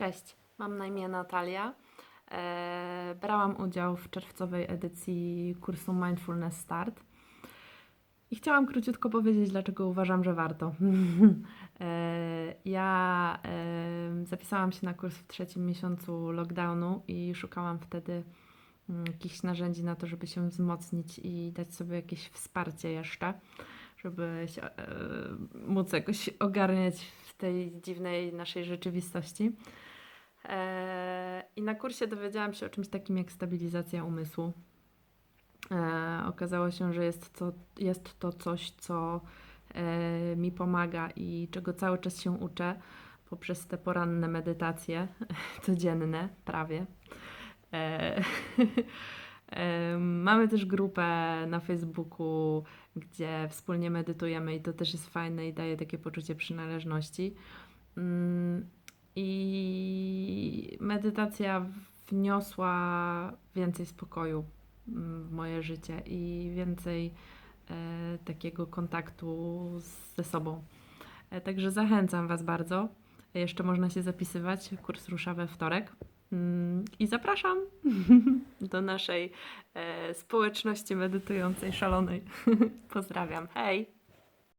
Cześć, mam na imię Natalia. E, brałam udział w czerwcowej edycji kursu Mindfulness Start. I chciałam króciutko powiedzieć, dlaczego uważam, że warto. e, ja e, zapisałam się na kurs w trzecim miesiącu lockdownu i szukałam wtedy mm, jakichś narzędzi na to, żeby się wzmocnić i dać sobie jakieś wsparcie jeszcze, żeby się, móc jakoś ogarniać w tej dziwnej naszej rzeczywistości. E, I na kursie dowiedziałam się o czymś takim jak stabilizacja umysłu. E, okazało się, że jest to, jest to coś, co e, mi pomaga i czego cały czas się uczę poprzez te poranne medytacje, codzienne prawie. Mamy też grupę na Facebooku, gdzie wspólnie medytujemy i to też jest fajne i daje takie poczucie przynależności. Medytacja wniosła więcej spokoju mm, w moje życie i więcej e, takiego kontaktu ze sobą. E, także zachęcam Was bardzo. Jeszcze można się zapisywać. Kurs rusza we wtorek. Mm, I zapraszam do naszej e, społeczności medytującej, szalonej. Pozdrawiam. Hej!